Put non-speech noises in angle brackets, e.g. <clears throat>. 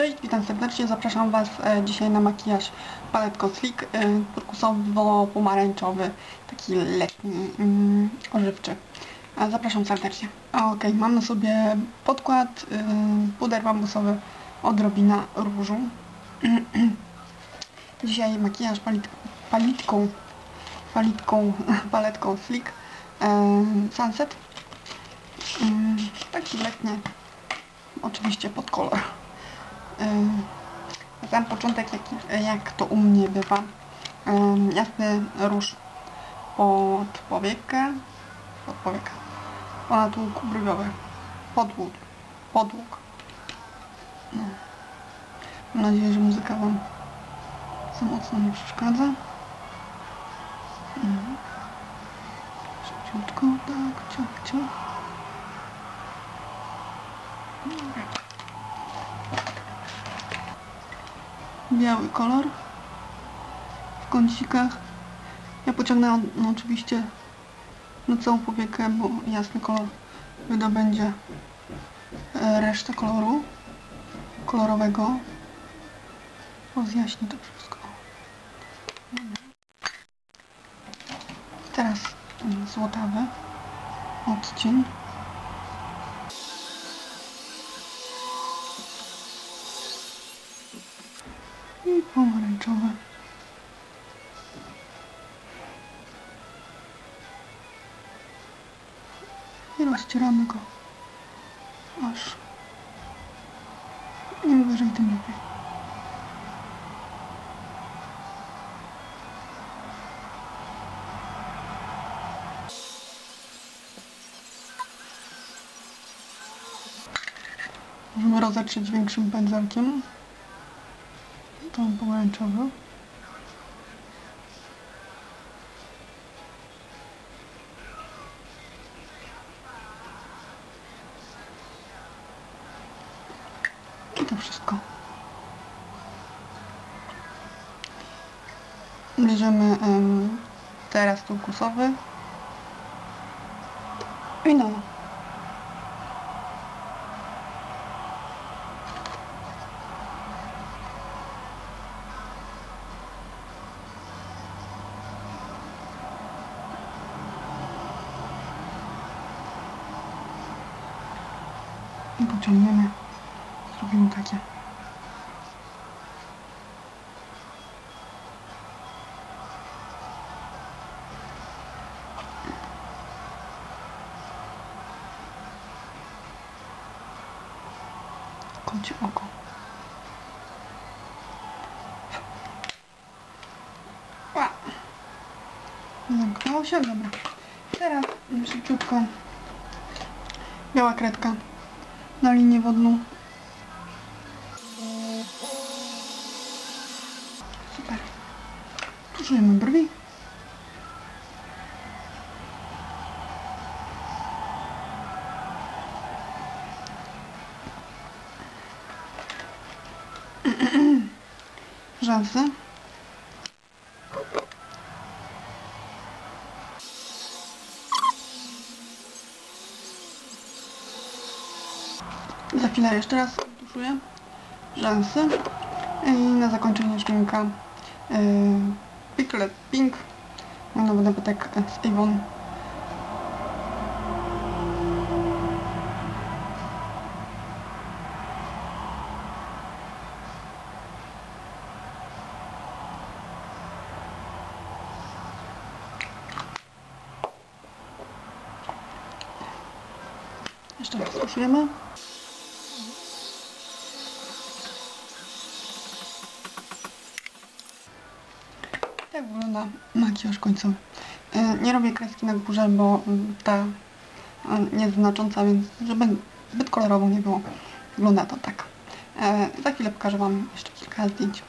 Cześć, witam serdecznie, zapraszam Was e, dzisiaj na makijaż paletką Slick e, turkusowo-pomarańczowy, taki letni, mm, ożywczy. E, zapraszam serdecznie. Okej, mam na sobie podkład, puder bambusowy, odrobina różu. <clears throat> dzisiaj makijaż palit, palitką, palitką, <laughs> paletką Slick Sunset. Mm, taki letni, oczywiście pod kolor. Na sam początek, jak, jak to u mnie bywa, jasny róż pod powiekę, pod powiekę, ponad łuk brwiowy, podłóg, podłóg. No. Mam nadzieję, że muzyka Wam za mocno nie przeszkadza. Mhm. Szybciutko, tak, ciach, ciach. Dobra. Biały kolor w kącikach. Ja pociągnęłam no, oczywiście na całą powiekę, bo jasny kolor wydobędzie e, resztę koloru kolorowego. Rozjaśni to wszystko. Teraz mm, złotawy odcień. Pomarańczowe. I rozcieramy go aż im wyżej, tym lepiej. Możemy rozetrzeć większym pędzelkiem tą pomarańczową. I to wszystko. Bierzemy em, teraz turkusowy i no. I pociągniemy, zrobimy takie. Kocie oko. Zamknęło się, dobra. Teraz szybciutko biała kredka na linię wodną. Super. Tuszujemy brwi. <clears throat> Rzęsy. Za chwilę jeszcze raz tuszuję rzęsy. I na zakończenie szminka yy, Picklet Pink. Mój nowy nabytek z Avon. Jeszcze raz tuszujemy. Tak wygląda makijaż końcowy. E, Nie robię kreski na górze, bo mm, ta e, jest znacząca, więc żeby zbyt kolorowo nie było, wygląda to tak. E, Za chwilę pokażę Wam jeszcze kilka zdjęć.